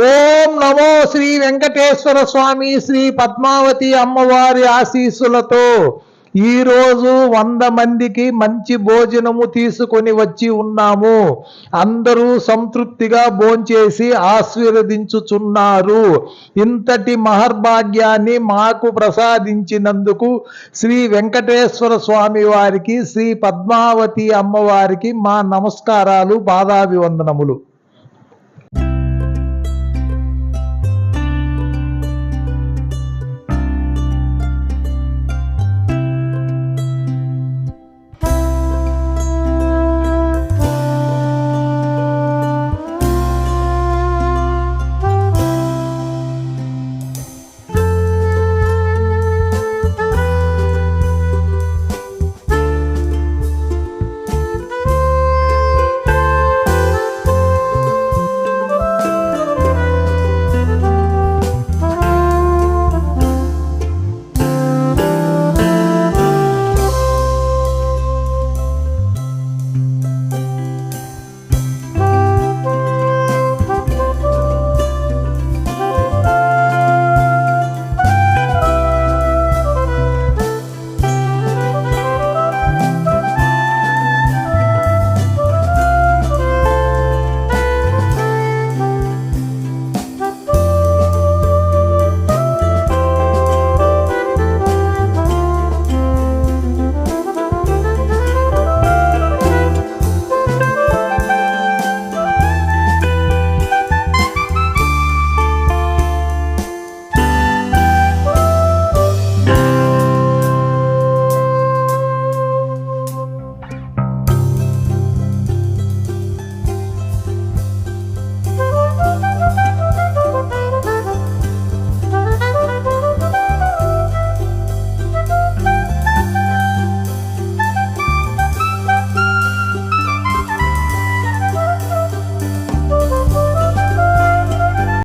ఓం నమో శ్రీ వెంకటేశ్వర స్వామి శ్రీ పద్మావతి అమ్మవారి ఆశీస్సులతో ఈరోజు వంద మందికి మంచి భోజనము తీసుకొని వచ్చి ఉన్నాము. అందరూ సంతృప్తిగా భోంచేసి ఆశీర్వదించుచున్నారు. ఇంతటి మహర్భాగ్యాన్ని మాకు ప్రసాదించినందుకు శ్రీ వెంకటేశ్వర స్వామి వారికి శ్రీ పద్మావతి అమ్మవారికి మా నమస్కారాలు పాదాభివందనములు.